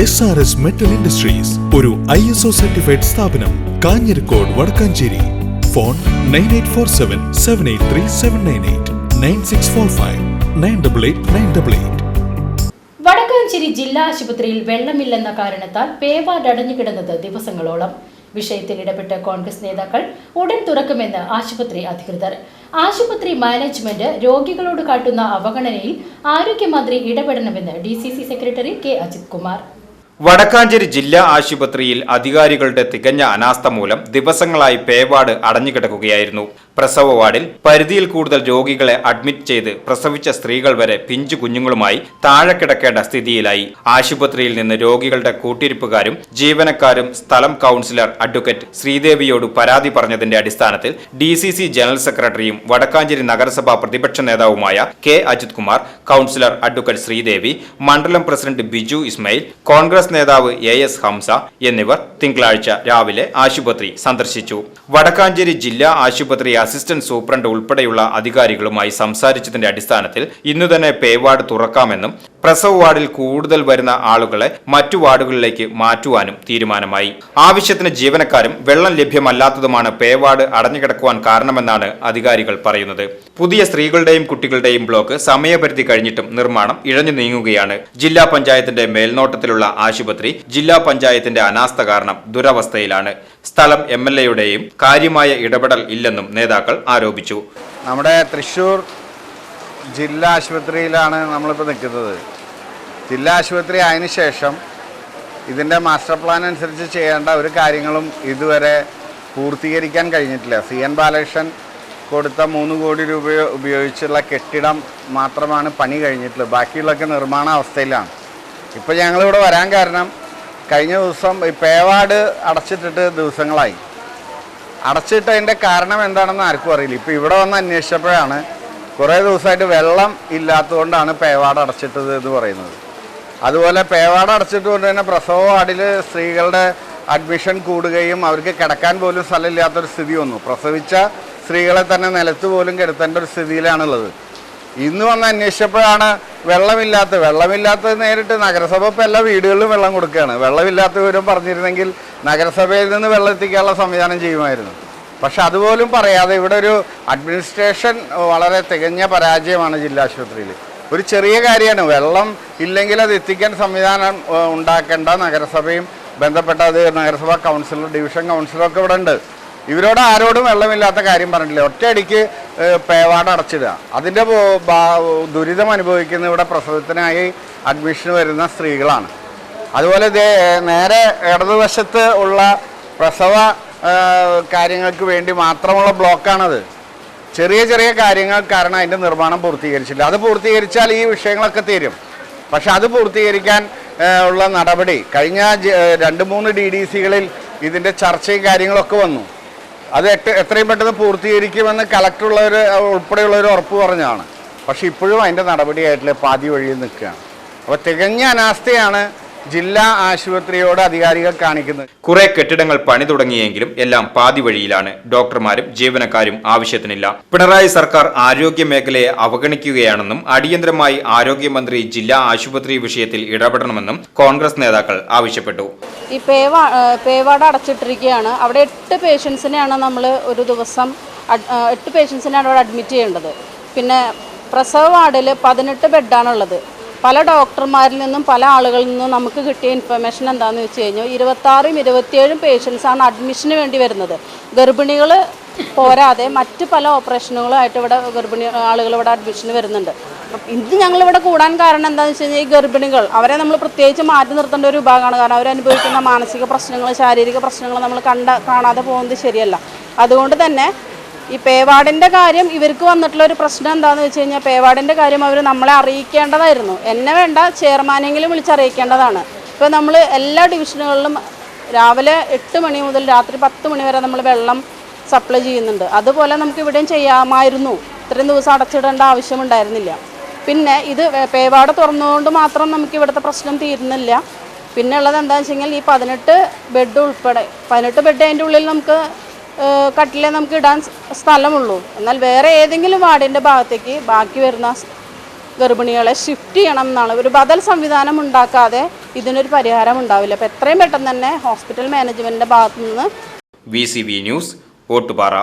S R S metal industries ഒരു I S O certified സ്ഥാപനം Kanhirakode Vadakkancheri. Phone nine eight four seven seven eight three seven nine eight nine six four five nine double eight nine double eight Vadakkancheri ജില്ലാ ആശുപത്രിയിൽ വെള്ളമില്ലെന്ന കാരണത്താൽ pay ward അടഞ്ഞുകിടന്നത് ദിവസങ്ങളോളം. വിഷയത്തിൽ ഇടപെട്ട കോൺഗ്രസ് നേതാക്കൾ ഉടൻ തുറക്കുമെന്ന് ആശുപത്രി അധികൃതർ. ആശുപത്രി മാനേജ്മെന്റ് രോഗികളോട് കാട്ടുന്ന അവഗണനയിൽ ആരോഗ്യമന്ത്രി ഇടപെടണമെന്ന് D secretary K Ajith Kumar. Vadakkancheri ജില്ലാ ആശുപത്രിയിൽ അധികാരികളുടെ തികഞ്ഞ അനാസ്ഥ മൂലം ദിവസങ്ങളായി പേവാട് അടഞ്ഞുകിടക്കുകയായിരുന്നു. പ്രസവ വാർഡിൽ പരിധിയിൽ കൂടുതൽ രോഗികളെ അഡ്മിറ്റ് ചെയ്ത് പ്രസവിച്ച സ്ത്രീകൾ വരെ പിഞ്ചു കുഞ്ഞുങ്ങളുമായി താഴെ കിടക്കേണ്ട സ്ഥിതിയിലായി. ആശുപത്രിയിൽ നിന്ന് രോഗികളുടെ കൂട്ടിരിപ്പുകാരും ജീവനക്കാരും സ്ഥലം കൗൺസിലർ അഡ്വക്കേറ്റ് ശ്രീദേവിയോട് പരാതി പറഞ്ഞതിന്റെ അടിസ്ഥാനത്തിൽ ഡി ജനറൽ സെക്രട്ടറിയും വടക്കാഞ്ചേരി നഗരസഭാ പ്രതിപക്ഷ നേതാവുമായ K Ajith Kumar councillor advocate Sreedevi മണ്ഡലം പ്രസിഡന്റ് ബിജു ഇസ്മയിൽ കോൺഗ്രസ് നേതാവ് എ എസ് ഹംസ എന്നിവർ തിങ്കളാഴ്ച രാവിലെ ആശുപത്രി സന്ദർശിച്ചു. വടക്കാഞ്ചേരി ജില്ലാ ആശുപത്രി അസിസ്റ്റന്റ് സൂപ്രണ്ട് ഉൾപ്പെടെയുള്ള അധികാരികളുമായി സംസാരിച്ചതിന്റെ അടിസ്ഥാനത്തിൽ ഇന്നു തന്നെ പേവാർഡ് തുറക്കാമെന്നും പ്രസവ വാർഡിൽ കൂടുതൽ വരുന്ന ആളുകളെ മറ്റു വാർഡുകളിലേക്ക് മാറ്റുവാനും തീരുമാനമായി. ആവശ്യത്തിന് ജീവനക്കാരും വെള്ളം ലഭ്യമല്ലാത്തതുമാണ് പേ വാർഡ് അടഞ്ഞുകിടക്കുവാൻ കാരണമെന്നാണ് അധികാരികൾ പറയുന്നത്. പുതിയ സ്ത്രീകളുടെയും കുട്ടികളുടെയും ബ്ലോക്ക് സമയപരിധി കഴിഞ്ഞിട്ടും നിർമ്മാണം ഇഴഞ്ഞു നീങ്ങുകയാണ്. ജില്ലാ പഞ്ചായത്തിന്റെ മേൽനോട്ടത്തിലുള്ള ആശുപത്രി ജില്ലാ പഞ്ചായത്തിന്റെ അനാസ്ഥ കാരണം ദുരവസ്ഥയിലാണ്. സ്ഥലം എം എൽ എയുടെയും കാര്യമായ ഇടപെടൽ ഇല്ലെന്നും നേതാക്കൾ ആരോപിച്ചു. നമ്മുടെ തൃശൂർ ജില്ലാ ആശുപത്രിയിലാണ് നമ്മളിപ്പോൾ നിൽക്കുന്നത്. ജില്ലാ ആശുപത്രി ആയതിനു ശേഷം ഇതിന്റെ മാസ്റ്റർ പ്ലാൻ അനുസരിച്ച് ചെയ്യേണ്ട ഒരു കാര്യങ്ങളും ഇതുവരെ പൂർത്തീകരിക്കാൻ കഴിഞ്ഞിട്ടില്ല. സി എൻ ബാലകൃഷ്ണൻ കൊടുത്ത മൂന്ന് കോടി രൂപ ഉപയോഗിച്ചുള്ള കെട്ടിടം മാത്രമാണ് പണി കഴിഞ്ഞിട്ടുള്ളത്. ബാക്കിയുള്ളതൊക്കെ നിർമ്മാണ അവസ്ഥയിലാണ്. ഇപ്പോൾ ഞങ്ങളിവിടെ വരാൻ കാരണം കഴിഞ്ഞ ദിവസം ഈ പേവാട് അടച്ചിട്ടിട്ട് ദിവസങ്ങളായി. അടച്ചിട്ടതിന്റെ കാരണം എന്താണെന്ന് ആർക്കും അറിയില്ല. ഇപ്പോൾ ഇവിടെ വന്ന് അന്വേഷിച്ചപ്പോഴാണ് കുറേ ദിവസമായിട്ട് വെള്ളം ഇല്ലാത്തതുകൊണ്ടാണ് പേവാട് അടച്ചിട്ടത് എന്ന് പറയുന്നത്. അതുപോലെ പേവാട അടച്ചിട്ടുകൊണ്ട് തന്നെ പ്രസവ വാർഡിൽ സ്ത്രീകളുടെ അഡ്മിഷൻ കൂടുകയും അവർക്ക് കിടക്കാൻ പോലും സ്ഥലമില്ലാത്തൊരു സ്ഥിതി വന്നു. പ്രസവിച്ച സ്ത്രീകളെ തന്നെ നിലത്ത് പോലും കിടത്തേണ്ട ഒരു സ്ഥിതിയിലാണുള്ളത്. ഇന്ന് വന്ന് അന്വേഷിച്ചപ്പോഴാണ് വെള്ളമില്ലാത്ത വെള്ളമില്ലാത്തത് നേരിട്ട് നഗരസഭ ഇപ്പോൾ എല്ലാ വീടുകളിലും വെള്ളം കൊടുക്കുകയാണ്. വെള്ളമില്ലാത്ത വിവരം പറഞ്ഞിരുന്നെങ്കിൽ നഗരസഭയിൽ നിന്ന് വെള്ളം എത്തിക്കാനുള്ള സംവിധാനം ചെയ്യുമായിരുന്നു. പക്ഷെ അതുപോലും പറയാതെ ഇവിടെ ഒരു അഡ്മിനിസ്ട്രേഷൻ വളരെ തികഞ്ഞ പരാജയമാണ് ജില്ലാ ആശുപത്രിയിൽ. ഒരു ചെറിയ കാര്യമാണ്. വെള്ളം ഇല്ലെങ്കിൽ അത് എത്തിക്കാൻ സംവിധാനം ഉണ്ടാക്കേണ്ട നഗരസഭയും ബന്ധപ്പെട്ട അത് നഗരസഭാ കൗൺസിലർ ഡിവിഷൻ കൗൺസിലറൊക്കെ ഇവിടെ ഉണ്ട്. ഇവരോട് ആരോടും വെള്ളമില്ലാത്ത കാര്യം പറഞ്ഞിട്ടില്ല. ഒറ്റയടിക്ക് പേവാട് അടച്ചിടുക. അതിന്റെ ദുരിതം അനുഭവിക്കുന്ന ഇവിടെ പ്രസവത്തിനായി അഡ്മിഷൻ വരുന്ന സ്ത്രീകളാണ്. അതുപോലെ നേരെ ഇടതുവശത്ത് ഉള്ള പ്രസവ കാര്യങ്ങൾക്ക് വേണ്ടി മാത്രമുള്ള ബ്ലോക്കാണത്. ചെറിയ ചെറിയ കാര്യങ്ങൾ കാരണം അതിന്റെ നിർമ്മാണം പൂർത്തീകരിച്ചില്ല. അത് പൂർത്തീകരിച്ചാൽ ഈ വിഷയങ്ങളൊക്കെ തീരും. പക്ഷെ അത് പൂർത്തീകരിക്കാൻ ഉള്ള നടപടി കഴിഞ്ഞ രണ്ട് മൂന്ന് ഡി ഡി സികളിൽ ഇതിന്റെ ചർച്ചയും കാര്യങ്ങളൊക്കെ വന്നു. അത് എത്രയും പെട്ടെന്ന് പൂർത്തീകരിക്കുമെന്ന് കളക്ടറുള്ളവർ ഉൾപ്പെടെയുള്ളവർ ഉറപ്പ് പറഞ്ഞതാണ്. പക്ഷേ ഇപ്പോഴും അതിന്റെ നടപടിയായിട്ടുള്ള പാതി വഴിയിൽ നിൽക്കുകയാണ്. അപ്പോൾ തികഞ്ഞ അനാസ്ഥയാണ് ജില്ലാ ആശുപത്രിയോട് അധികാരികൾ കാണിക്കുന്നത്. കുറെ കെട്ടിടങ്ങൾ പണി തുടങ്ങിയെങ്കിലും എല്ലാം പാതി വഴിയിലാണ്. ഡോക്ടർമാരും ജീവനക്കാരും ആവശ്യത്തിനില്ല. പിണറായി സർക്കാർ ആരോഗ്യ മേഖലയെ അവഗണിക്കുകയാണെന്നും അടിയന്തരമായി ആരോഗ്യമന്ത്രി ജില്ലാ ആശുപത്രി വിഷയത്തിൽ ഇടപെടണമെന്നും കോൺഗ്രസ് നേതാക്കൾ ആവശ്യപ്പെട്ടു. ഈ പേവാ പേവാർഡ് അടച്ചിട്ടിരിക്കുകയാണ്. അവിടെ എട്ട് പേഷ്യൻസിനെയാണ് നമ്മൾ ഒരു ദിവസം എട്ട് പേഷ്യൻസിനെയാണ് അവിടെ അഡ്മിറ്റ് ചെയ്യേണ്ടത്. പിന്നെ പ്രസവ വാർഡിൽ പതിനെട്ട് ബെഡാണുള്ളത്. പല ഡോക്ടർമാരിൽ നിന്നും പല ആളുകളിൽ നിന്നും നമുക്ക് കിട്ടിയ ഇൻഫർമേഷൻ എന്താണെന്ന് വെച്ച് കഴിഞ്ഞാൽ ഇരുപത്താറും ഇരുപത്തിയേഴും പേഷ്യൻസാണ് അഡ്മിഷന് വേണ്ടി വരുന്നത്. ഗർഭിണികൾ പോരാതെ മറ്റ് പല ഓപ്പറേഷനുകളായിട്ട് ഇവിടെ ഗർഭിണി ആളുകൾ ഇവിടെ അഡ്മിഷന് വരുന്നുണ്ട്. ഇത് ഞങ്ങളിവിടെ കൂടാൻ കാരണം എന്താണെന്ന് വെച്ച് കഴിഞ്ഞാൽ ഈ ഗർഭിണികൾ അവരെ നമ്മൾ പ്രത്യേകിച്ച് മാറ്റി നിർത്തേണ്ട ഒരു വിഭാഗമാണ്. കാരണം അവരനുഭവിക്കുന്ന മാനസിക പ്രശ്നങ്ങൾ ശാരീരിക പ്രശ്നങ്ങൾ നമ്മൾ കണ്ട കാണാതെ പോകുന്നത് ശരിയല്ല. അതുകൊണ്ട് തന്നെ ഈ പേവാർഡിന്റെ കാര്യം ഇവർക്ക് വന്നിട്ടുള്ള ഒരു പ്രശ്നം എന്താണെന്ന് വെച്ച് കഴിഞ്ഞാൽ പേവാർഡിന്റെ കാര്യം അവർ നമ്മളെ അറിയിക്കേണ്ടതായിരുന്നു. എന്നെ വേണ്ട ചെയർമാനെങ്കിലും വിളിച്ചറിയിക്കേണ്ടതാണ്. ഇപ്പോൾ നമ്മൾ എല്ലാ ഡിവിഷനുകളിലും രാവിലെ എട്ട് മണി മുതൽ രാത്രി പത്ത് മണി വരെ നമ്മൾ വെള്ളം സപ്ലൈ ചെയ്യുന്നുണ്ട്. അതുപോലെ നമുക്ക് ഇവിടെയും ചെയ്യാമായിരുന്നു. ഇത്രയും ദിവസം അടച്ചിടേണ്ട ആവശ്യമുണ്ടായിരുന്നില്ല. പിന്നെ ഇത് പേവാട് തുറന്നുകൊണ്ട് മാത്രം നമുക്ക് ഇവിടുത്തെ പ്രശ്നം തീരുന്നില്ല. പിന്നെ ഉള്ളത് എന്താണെന്ന് വെച്ച് കഴിഞ്ഞാൽ ഈ പതിനെട്ട് ബെഡ് ഉൾപ്പെടെ പതിനെട്ട് ബെഡ് അതിന്റെ ഉള്ളിൽ നമുക്ക് കട്ടിലേ നമുക്ക് ഇടാൻ സ്ഥലമുള്ളൂ. എന്നാൽ വേറെ ഏതെങ്കിലും വാർഡിന്റെ ഭാഗത്തേക്ക് ബാക്കി വരുന്ന ഗർഭിണികളെ ഷിഫ്റ്റ് ചെയ്യണം എന്നാണ്. ഒരു ബദൽ സംവിധാനം ഉണ്ടാക്കാതെ ഇതിനൊരു പരിഹാരം ഉണ്ടാവില്ല. അപ്പോൾ എത്രയും പെട്ടെന്ന് തന്നെ ഹോസ്പിറ്റൽ മാനേജ്മെന്റിന്റെ ഭാഗത്തു നിന്ന് വി ന്യൂസ് ഓട്ടുപാറ